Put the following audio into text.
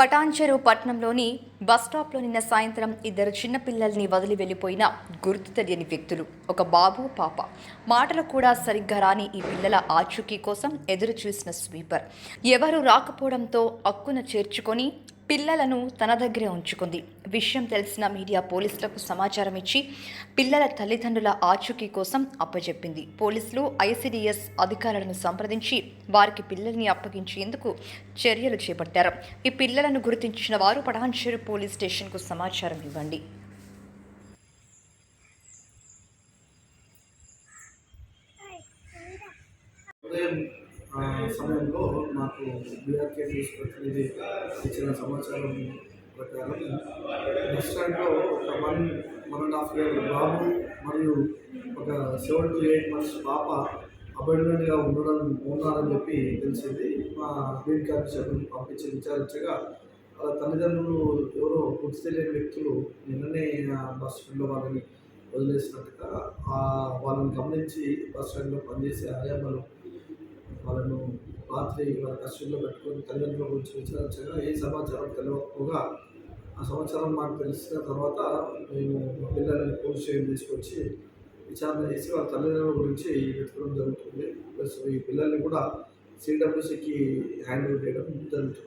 పటాన్చెరు పట్టణంలోని బస్టాప్లో నిన్న సాయంత్రం ఇద్దరు చిన్నపిల్లల్ని వదిలి వెళ్ళిపోయిన గుర్తు తెలియని వ్యక్తులు ఒక బాబు పాప. మాటలు కూడా సరిగ్గా రాని ఈ పిల్లల ఆచూకీ కోసం ఎదురు చూసిన స్వీపర్. ఎవరు రాకపోవడంతో అక్కున చేర్చుకొని పిల్లలను తన దగ్గరే ఉంచుకుంది. విషయం తెలిసిన మీడియా పోలీసులకు సమాచారం ఇచ్చి పిల్లల తల్లిదండ్రుల ఆచూకీ కోసం అప్పజెప్పింది. పోలీసులు ఐసిడిఎస్ అధికారులను సంప్రదించి వారికి పిల్లల్ని అప్పగించేందుకు చర్యలు చేపట్టారు. ఈ పిల్లలను గుర్తించిన వారు పటాన్చేరు పోలీస్ స్టేషన్కు సమాచారం ఇవ్వండి. సమయంలో నాకు బీఆర్కే న్యూస్ ఇచ్చిన సమాచారం బస్ స్టాండ్లో ఒక one one and half year బాబు మరియు ఒక సెవెన్ టు ఎయిట్ మంత్స్ పాప అబాండెంట్గా ఉండడం ఉన్నారని చెప్పి తెలిసింది. మా బీడ్ క్యాప్చర్ని పంపించి విచారించగా వాళ్ళ తల్లిదండ్రులు ఎవరో గుర్తు తెలియని వ్యక్తులు నిన్ననే బస్ స్టాండ్లో వాళ్ళని వదిలేసినట్టుగా వాళ్ళని గమనించి బస్ స్టాండ్లో పనిచేసే ఆయామలు వాళ్ళను రాత్రి వాళ్ళ పెట్టుకుని పెట్టుకొని తల్లిదండ్రుల గురించి విచారించగా ఏ సమాచారం తెలియకపోగా ఆ సమాచారం మాకు తెలిసిన తర్వాత మేము మా పిల్లల్ని పోలీస్ స్టేషన్ తీసుకొచ్చి విచారణ చేసి వాళ్ళ తల్లిదండ్రుల గురించి వెతకడం జరుగుతుంది. ప్లస్ ఈ పిల్లల్ని కూడా సిడబ్ల్యూసీకి హ్యాండిల్ చేయడం జరుగుతుంది.